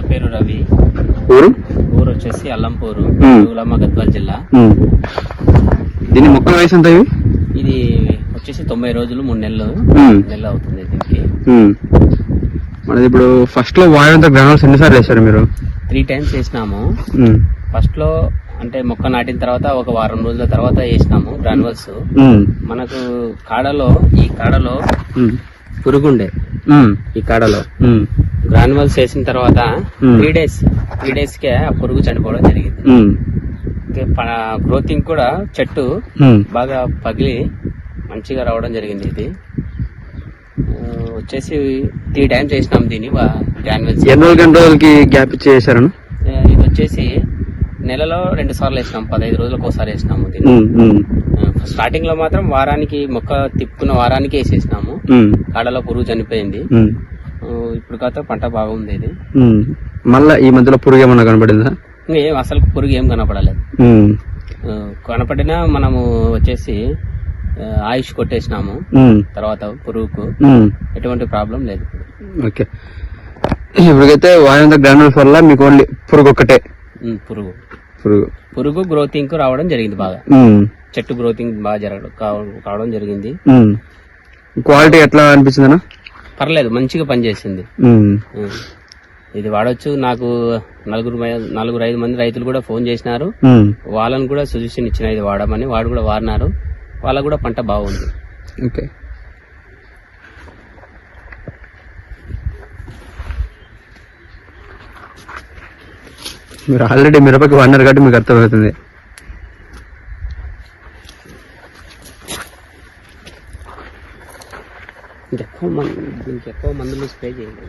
నా పేరు రవి ఊరు ఊరు వచ్చేసి అల్లంపూరు మ్మ్. ఉలమ్మ గద్వాల జిల్లా. దీని మొక్కల వయసు ఎంత ఇవి ఇది వచ్చేసి తొంభై రోజులు మూడు నెలలు. నెలలు అవుతుంది దీనికి. మనది ఇప్పుడు ఫస్ట్లో వాయువంత గ్రానాల్స్ ఎన్నిసార్లు వేశారు మీరు త్రీ టైమ్స్ వేసినాము. ఫస్ట్లో అంటే మొక్క నాటిన తర్వాత ఒక వారం రోజుల తర్వాత వేసినాము గ్రానువల్స్. మనకు కాడలో ఈ కాడలో. పురుగుండే. ఈ కాడలో. గ్రానువల్స్ వేసిన తర్వాత. త్రీ డేస్ త్రీ డేస్ కే ఆ పురుగు చనిపోవడం జరిగింది. గ్రోతింగ్ కూడా చెట్టు. బాగా పగిలి మంచిగా రావడం జరిగింది ఇది వచ్చేసి త్రీ టైమ్స్ వేసినాం దీన్ని గ్రానువల్స్ ఎన్ని రోజులకి గ్యాప్ ఇచ్చి వేశారు ఇది వచ్చేసి నెలలో రెండు సార్లు వేసినాం పదహైదు రోజులకు ఒకసారి వేసినాము. స్టార్టింగ్లో మాత్రం వారానికి మొక్క తిప్పుకున్న వారానికి వేసేసినాము. కాడలో పురుగు చనిపోయింది ఇప్పుడు కాక పంట బాగుంది ఇది. మళ్ళా ఈ మధ్యలో పురుగు ఏమన్నా కనబడిందా? ఇంకా ఏం అసలు పురుగు ఏం కనపడలేదు. కనపడినా మనము వచ్చేసి ఆయుష్ కొట్టేసినాము. తర్వాత పురుగుకు. ఎటువంటి ప్రాబ్లం లేదు. ఓకే. ఇప్పటికైతే వాయువంత గ్రానుల్స్ వల్ల మీకు ఓన్లీ పురుగు ఒక్కటే. పురుగు. పురుగు. పురుగు గ్రోతింగ్కు రావడం జరిగింది బాగా. చెట్టు గ్రోతింగ్ బాగా జరగడం కావ- కావడం జరిగింది. క్వాలిటీ ఎట్లా అనిపించిందనా పర్లేదు మంచిగా పనిచేసింది. ఇది వాడొచ్చు. నాకు నలుగురు నలుగురు ఐదు మంది రైతులు కూడా ఫోన్ చేసినారు. వాళ్ళని కూడా సజెషన్ ఇచ్చిన ఇది వాడమని. వాడు కూడా వాడినారు. వాళ్ళకు కూడా పంట బాగుంది. ఓకే. మీరు ఆల్రెడీ మిరపకి వాడినారు కాబట్టి మీకు అర్థమవుతుంది. ఇంకెక్కువ మంది దీనికి ఎక్కువ మందులు స్ప్రే చేయండి